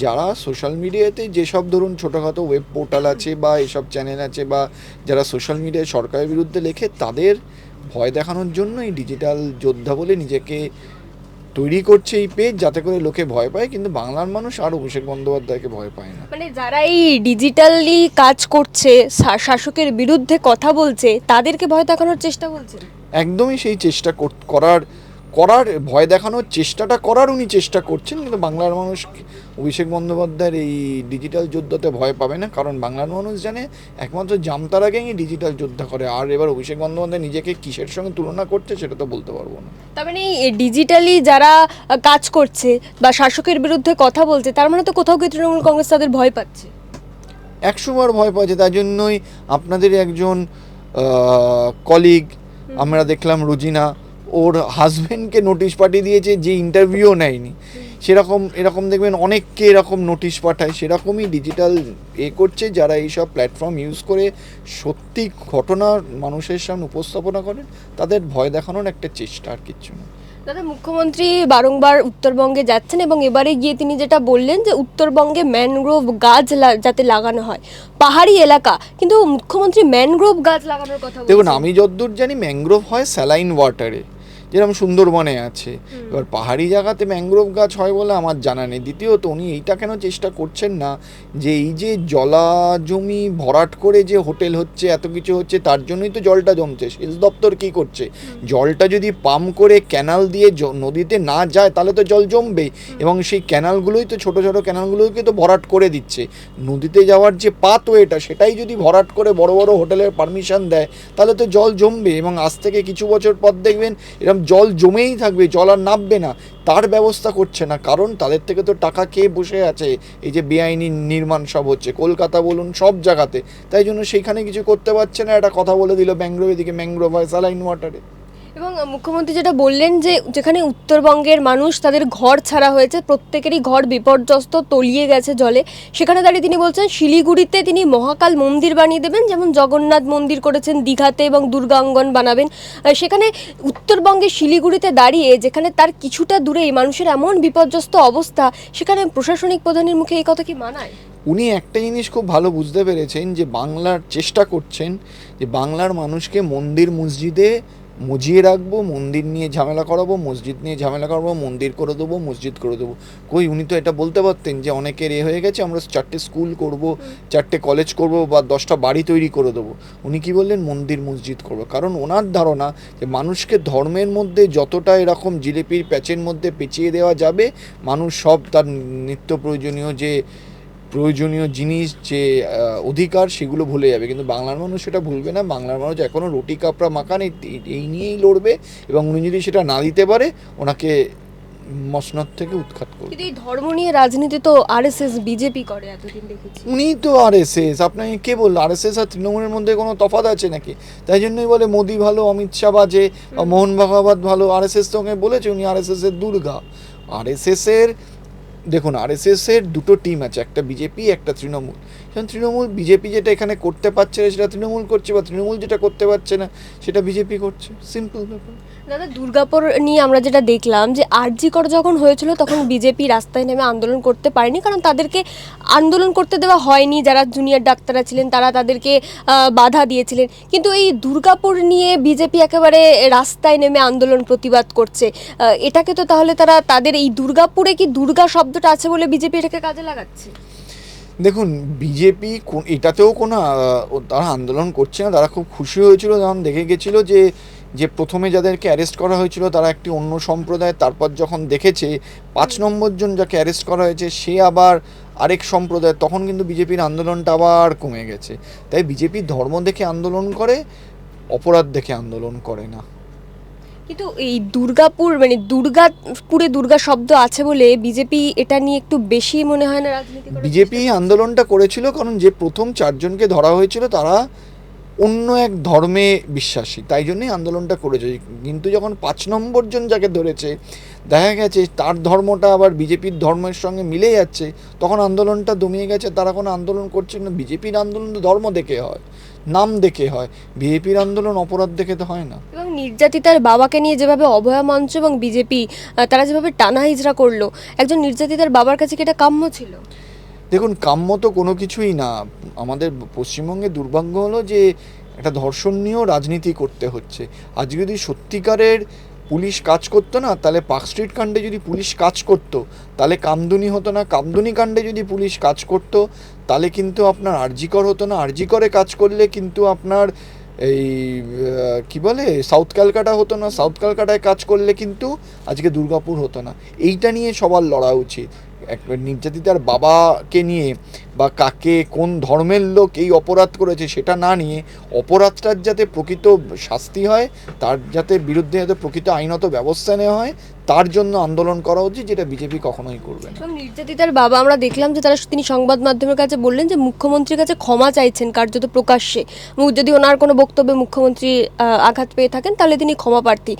যারা সোশ্যাল মিডিয়াতে যেসব ধরুন ছোটোখাটো ওয়েব পোর্টাল আছে বা এসব চ্যানেল আছে বা যারা সোশ্যাল মিডিয়ায় সরকারের বিরুদ্ধে লেখে তাদের ভয় দেখানোর জন্য এই ডিজিটাল যোদ্ধা বলে নিজেকে তৈরি করছে এই পেজ যাতে করে লোকে ভয় পায়। কিন্তু বাংলার মানুষ আর অভিষেক বন্দ্যোপাধ্যায়কে ভয় পায় না। মানে যারা এই ডিজিটালি কাজ করছে শাসকের বিরুদ্ধে কথা বলছে তাদেরকে ভয় দেখানোর চেষ্টা করছে একদমই সেই চেষ্টা কর- করার করার ভয় দেখানোর চেষ্টাটা করার উনি চেষ্টা করছেন কিন্তু বাংলার মানুষ অভিষেক বন্দ্যোপাধ্যায়ের এই ডিজিটাল যোদ্ধাতে ভয় পাবে না কারণ বাংলার মানুষ জানে একমাত্র জামতারা গ্যাংই ডিজিটাল যোদ্ধা করে আর এবার অভিষেক বন্দ্যোপাধ্যায় নিজেকে কিসের সঙ্গে তুলনা করছে সেটা তো বলতে পারব না। তার মানে এই ডিজিটালি যারা কাজ করছে বা শাসকের বিরুদ্ধে কথা বলছে তার মানে তো কোথাও গিয়ে তৃণমূল কংগ্রেস তাদের ভয় পাচ্ছে। একশো বার ভয় পাচ্ছে তার জন্যই আপনাদের একজন কলিগ আমরা দেখলাম রুজিনা ওর হাজবেন্ডকে নোটিশ পাঠিয়ে দিয়েছে যে ইন্টারভিউও নেয়নি। সেরকম এরকম দেখবেন অনেককে এরকম নোটিশ পাঠায়। সেরকমই ডিজিটাল এ করছে যারা এইসব প্ল্যাটফর্ম ইউজ করে সত্যি ঘটনা মানুষের সামনে উপস্থাপনা করেন তাদের ভয় দেখানোর একটা চেষ্টা আর কিচ্ছু না। দাদা মুখ্যমন্ত্রী বারংবার উত্তরবঙ্গে যাচ্ছেন এবং এবারে গিয়ে তিনি যেটা বললেন যে উত্তরবঙ্গে ম্যানগ্রোভ গাছ যাতে লাগানো হয়। পাহাড়ি এলাকা কিন্তু মুখ্যমন্ত্রী ম্যানগ্রোভ গাছ লাগানোর কথা দেখুন আমি যতদূর জানি ম্যানগ্রোভ হয় স্যালাইন ওয়াটারে যেরকম সুন্দরবনে আছে। এবার পাহাড়ি জায়গাতে ম্যাংগ্রোভ গাছ হয় বলে আমার জানা নেই। দ্বিতীয়ত উনি এইটা কেন চেষ্টা করছেন না? যে এই যে জলা জমি ভরাট করে যে হোটেল হচ্ছে এত কিছু হচ্ছে তার জন্যই তো জলটা জমছে। সেচ দপ্তর কী করছে? জলটা যদি পাম্প করে ক্যানাল দিয়ে নদীতে না যায় তাহলে তো জল জমবে এবং সেই ক্যানালগুলোই তো ছোট ছোটো ক্যানালগুলোকে তো ভরাট করে দিচ্ছে। নদীতে যাওয়ার যে পাথওয়েটা সেটাই যদি ভরাট করে বড় বড় হোটেলের পারমিশন দেয় তাহলে তো জল জমবে এবং আজ থেকে কিছু বছর পর দেখবেন এরকম জল জমেই থাকবে, জল আর নামবে না। তার ব্যবস্থা করছে না, কারণ তাদের থেকে তো টাকা খেয়ে বসে আছে। এই যে বেআইনি নির্মাণ সব হচ্ছে, কলকাতা বলুন সব জায়গাতে। তাই জন্য সেইখানে কিছু করতে পারছে না, একটা কথা বলে দিল ম্যাংগ্রোভ এদিকে, ম্যাংগ্রোভ হয় স্যালাইন ওয়াটারে এবং মুখ্যমন্ত্রী যেটা বললেন যে, যেখানে উত্তরবঙ্গের মানুষ তাদের ঘর ছাড়া হয়েছে, প্রত্যেকেরই ঘর বিপর্যস্ত, তলিয়ে গেছে জলে, সেখানে দাঁড়িয়ে তিনি বলছেন, শিলিগুড়িতে তিনি মহাকাল মন্দির বানিয়ে দেবেন, যেমন জগন্নাথ মন্দির করেছেন, দীঘাতে এবং দুর্গাঙ্গন বানাবেন। সেখানে উত্তরবঙ্গে শিলিগুড়িতে দাঁড়িয়ে, যেখানে তার কিছুটা দূরে মানুষের এমন বিপর্যস্ত অবস্থা, সেখানে প্রশাসনিক প্রধানের মুখে এই কথা কি মানায়? উনি একটা জিনিস খুব ভালো বুঝতে পেরেছেন যে, বাংলার চেষ্টা করছেন যে, বাংলার মানুষকে মন্দির মসজিদে মজিয়ে রাখব, মন্দির নিয়ে ঝামেলা করাবো, মসজিদ নিয়ে ঝামেলা করাবো, মন্দির করে দেবো, মসজিদ করে দেবো। কই, উনি তো এটা বলতে পারতেন যে অনেকের এ হয়ে গেছে, আমরা চারটে স্কুল করব, চারটে কলেজ করব বা দশটা বাড়ি তৈরি করে দেবো। উনি কি বললেন? মন্দির, মসজিদ করব। কারণ ওনার ধারণা যে মানুষকে ধর্মের মধ্যে যতটা এরকম জিলিপির প্যাচের মধ্যে পেঁচিয়ে দেওয়া যাবে, মানুষ সব তার নিত্য প্রয়োজনীয় যে প্রয়োজনীয় জিনিস যে অধিকার সেগুলো ভুলে যাবে। কিন্তু বাংলার মানুষ সেটা ভুলবে না। বাংলার মানুষ এখনও রুটি কাপড়া মাখান এই নিয়েই লড়বে এবং উনি যদি সেটা না দিতে পারে ওনাকে মসনদ থেকে উৎখাত করবে। কিন্তু এই ধর্ম নিয়ে রাজনীতি তো আরএসএস বিজেপি করে এতদিন দেখেছি। উনি তো আর এস এস আপনাকে কে বলল? আর এস এস আর তৃণমূলের মধ্যে কোনো তফাৎ আছে নাকি? তাই জন্যই বলে মোদি ভালো অমিত শাহ বাজে মোহন ভাগবত ভালো আর এস এস তো ওকে বলেছে উনি আর এস এস এর দুর্গা। আর এস এস এর দেখুন আরএসএসের এস এস দুটো টিম আছে একটা বিজেপি একটা তৃণমূল। যেমন তৃণমূল, বিজেপি যেটা এখানে করতে পারছে না, সেটা তৃণমূল করছে বা তৃণমূল যেটা করতে পারছে না, সেটা বিজেপি করছে। সিম্পল ব্যাপার। দাদা, দুর্গাপুর নিয়ে আমরা যেটা দেখলাম যে আরজি কর যখন হয়েছিল, তখন বিজেপি রাস্তায় নেমে আন্দোলন করতে পারেনি, কারণ তাদেরকে আন্দোলন করতে দেওয়া হয়নি। যারা জুনিয়র ডাক্তাররা ছিলেন, তারা তাদেরকে বাধা দিয়েছিলেন। কিন্তু এই দুর্গাপুর নিয়ে বিজেপি একেবারে রাস্তায় নেমে আন্দোলন প্রতিবাদ করছে এটাকে তো তাহলে তারা, তাদের এই দুর্গাপুরে কি দুর্গা শব্দটা আছে বলে বিজেপি এটাকে কাজে লাগাচ্ছে? দেখুন, বিজেপি এটাতেও কোনো তারা আন্দোলন করছে না। তারা খুব খুশি হয়েছিল, যখন দেখে গেছিল যে যে প্রথমে যাদেরকে অ্যারেস্ট করা হয়েছিল, তারা একটি অন্য সম্প্রদায়। তারপর যখন দেখেছে, পাঁচ নম্বর জন যাকে অ্যারেস্ট করা হয়েছে, সে আবার আরেক সম্প্রদায়। তখন কিন্তু বিজেপির আন্দোলনটা আবার কমে গেছে। তাই বিজেপি ধর্ম দেখে আন্দোলন করে, অপরাধ দেখে আন্দোলন করে না। কিন্তু এই দুর্গাপুর মানে দুর্গাপুরে দুর্গা শব্দ আছে বলে বিজেপি এটা নিয়ে একটু বেশি মনে হয় না রাজনীতি বিজেপি আন্দোলনটা করেছিল কারণ যে প্রথম চারজনকে ধরা হয়েছিল তারা অন্য এক ধর্মে বিশ্বাসী তাই জন্যই আন্দোলনটা করেছে। কিন্তু যখন পাঁচ নম্বর জন যাকে ধরেছে দেখা গেছে তার ধর্মটা আবার বিজেপির ধর্মের সঙ্গে মিলে যাচ্ছে তখন আন্দোলনটা দমিয়ে গেছে তারা কোনো আন্দোলন করছে না। বিজেপির আন্দোলন তো ধর্ম দেখে হয়। নাম দেখে হয়। বিজেপির আন্দোলন অপরাধ দেখে তো হয় না। এবং নির্যাতিতার বাবাকে নিয়ে যেভাবে অভয়া মঞ্চ এবং বিজেপি তারা যেভাবে টানা হিজড়া করল একজন নির্যাতিতার বাবার কাছে কি এটা কাম্য ছিল? দেখুন কাম্য তো কোনো কিছুই না। আমাদের পশ্চিমবঙ্গে দুর্ভাগ্য হলো যে একটা ধর্ষণীয় নিয়েও রাজনীতি করতে হচ্ছে। আজ যদি সত্যিকারের পুলিশ কাজ করতো না, তাহলে পার্ক স্ট্রিট কাণ্ডে যদি পুলিশ কাজ করতো, তাহলে কামদুনি হতো না। কামদুনি কাণ্ডে যদি পুলিশ কাজ করতো, তাহলে কিন্তু আপনার আরজিকর হতো না। আরজিকরে কাজ করলে কিন্তু আপনার এই কি বলে, সাউথ ক্যালকাটা হতো না। সাউথ ক্যালকাটায় কাজ করলে কিন্তু আজকে দুর্গাপুর হতো না। এইটা নিয়ে সবার লড়া উচিত। নির্যাতিতার বাবাকে নিয়ে বা কাকে কোন ধর্মের লোক এই অপরাধ করেছে সেটা না নিয়ে অপরাধটার যাতে প্রকৃত শাস্তি হয়, তার যাতে বিরুদ্ধে যাতে প্রকৃত আইনত ব্যবস্থা নেওয়া হয় তার জন্য আন্দোলন করা উচিত যেটা বিজেপি কখনোই করবে না। নির্যাতিতার বাবা আমরা দেখলাম যে তারা তিনি সংবাদ মাধ্যমের কাছে বললেন যে মুখ্যমন্ত্রীর কাছে ক্ষমা চাইছেন কার্যত প্রকাশ্যে। যদি ওনার কোনো বক্তব্যে মুখ্যমন্ত্রী আঘাত পেয়ে থাকেন তাহলে তিনি ক্ষমা প্রার্থী।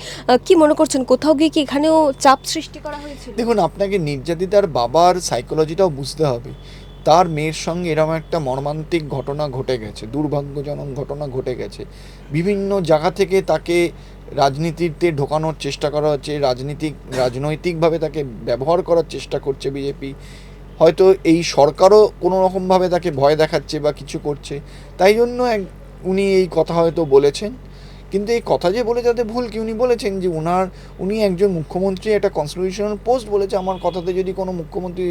কি মনে করছেন কোথাও গিয়ে কি এখানেও চাপ সৃষ্টি করা হয়েছে দেখুন আপনাকে নির্যাতিতার বাবার সাইকোলজিটাও বুঝতে হবে। তার মেয়ের সঙ্গে এরকম একটা মর্মান্তিক ঘটনা ঘটে গেছে দুর্ভাগ্যজনক ঘটনা ঘটে গেছে। বিভিন্ন জায়গা থেকে তাকে রাজনীতিতে ঢোকানোর চেষ্টা করা হচ্ছে, রাজনীতিক, রাজনৈতিকভাবে তাকে ব্যবহার করার চেষ্টা করছে বিজেপি। হয়তো এই সরকারও কোনো রকমভাবে তাকে ভয় দেখাচ্ছে বা কিছু করছে। তাই জন্য এক উনি এই কথা হয়তো বলেছেন। কিন্তু এই কথা যে বলে যাতে ভুল কি? উনি বলেছেন যে উনার উনি একজন মুখ্যমন্ত্রী একটা কনস্টিটিউশনাল পোস্ট বলেছে। আমার কথাতে যদি কোনো মুখ্যমন্ত্রী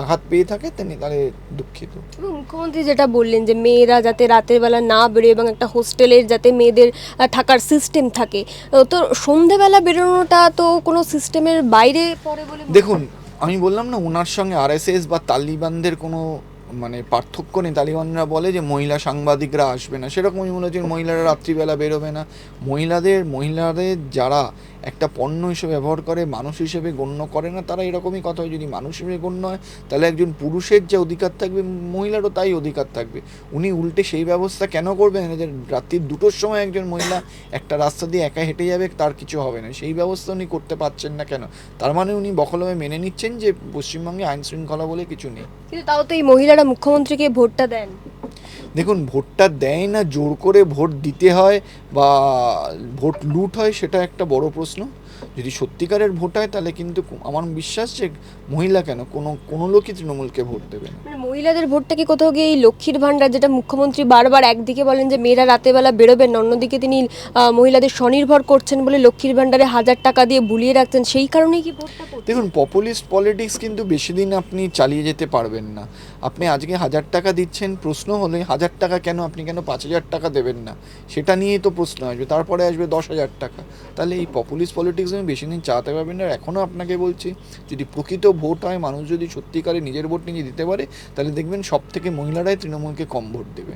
আঘাত পেয়ে থাকে তিনি তাহলে দুঃখিত। মুখ্যমন্ত্রী যেটা বললেন যে মেয়েরা যাতে রাতের বেলা না বেরোয় এবং একটা হোস্টেলের যাতে মেয়েদের থাকার সিস্টেম থাকে। তো সন্ধেবেলা বেরোনোটা তো কোনো সিস্টেমের বাইরে পড়ে বলে দেখুন আমি বললাম না ওনার সঙ্গে আরএসএস বা তালিবানদের কোনো মানে পার্থক্য নেই, তালিবানরা বলে যে মহিলা সাংবাদিকরা আসবে না। সেরকমই মনে হচ্ছে মহিলারা রাত্রিবেলা বেরোবে না। মহিলাদের মহিলাদের যারা একটা পণ্য হিসেবে ব্যবহার করে, মানুষ হিসেবে গণ্য করে না, তারা এরকমই কথা হয়। যদি মানুষ হিসেবে গণ্য হয়, তাহলে একজন পুরুষের যে অধিকার থাকবে, মহিলারও তাই অধিকার থাকবে। উনি উল্টে সেই ব্যবস্থা কেন করবেন? যে রাত্রির দুটোর সময় একজন মহিলা একটা রাস্তা দিয়ে একা হেঁটে যাবে, তার কিছু হবে না। সেই ব্যবস্থা উনি করতে পারছেন না কেন? তার মানে উনি বকলমে মেনে নিচ্ছেন যে পশ্চিমবঙ্গে আইন শৃঙ্খলা বলে কিছু নেই। কিন্তু তাও তো এই মহিলারা মুখ্যমন্ত্রীকে ভোটটা দেন? দেখুন, ভোটটা দেয় না, জোর করে ভোট দিতে হয় বা ভোট লুট হয়, সেটা একটা বড় প্রশ্ন। যদি সত্যিকারের ভোট হয় তাহলে কিন্তু আমার বিশ্বাস যে মহিলা কেন? কোনো কোনো লোকই তৃণমূলকে ভোট দেবে না। মানে মহিলাদের ভোটটা কি কোথাও গিয়ে এই লক্ষ্মীর ভাণ্ডার যেটা মুখ্যমন্ত্রী বারবার একদিকে বলেন যে মেয়েরা রাতেবেলা বেরোবেন অন্যদিকে তিনি মহিলাদের স্বনির্ভর করছেন বলে লক্ষ্মীর ভাণ্ডারে হাজার টাকা দিয়ে বুলিয়ে রাখছেন সেই কারণেই কি ভোটটা দেখুন পপুলিস্ট পলিটিক্স কিন্তু বেশি দিন আপনি চালিয়ে যেতে পারবেন না। আপনি আজকে হাজার টাকা দিচ্ছেন প্রশ্ন হলে হাজার টাকা কেন আপনি কেন পাঁচ হাজার টাকা দেবেন না? সেটা নিয়েই তো প্রশ্ন আসবে তারপরে আসবে দশ হাজার টাকা। তাহলে এই পপুলিস্ট পলিটিক্স আমি বেশি দিন চালাতে পারবেন না। এখনও আপনাকে বলছি, যদি প্রকৃত ভোট হয়, মানুষ যদি সত্যিকারে নিজের ভোট নিজে দিতে পারে, তাহলে দেখবেন সব থেকে মহিলারাই তৃণমূলকে কম ভোট দেবে।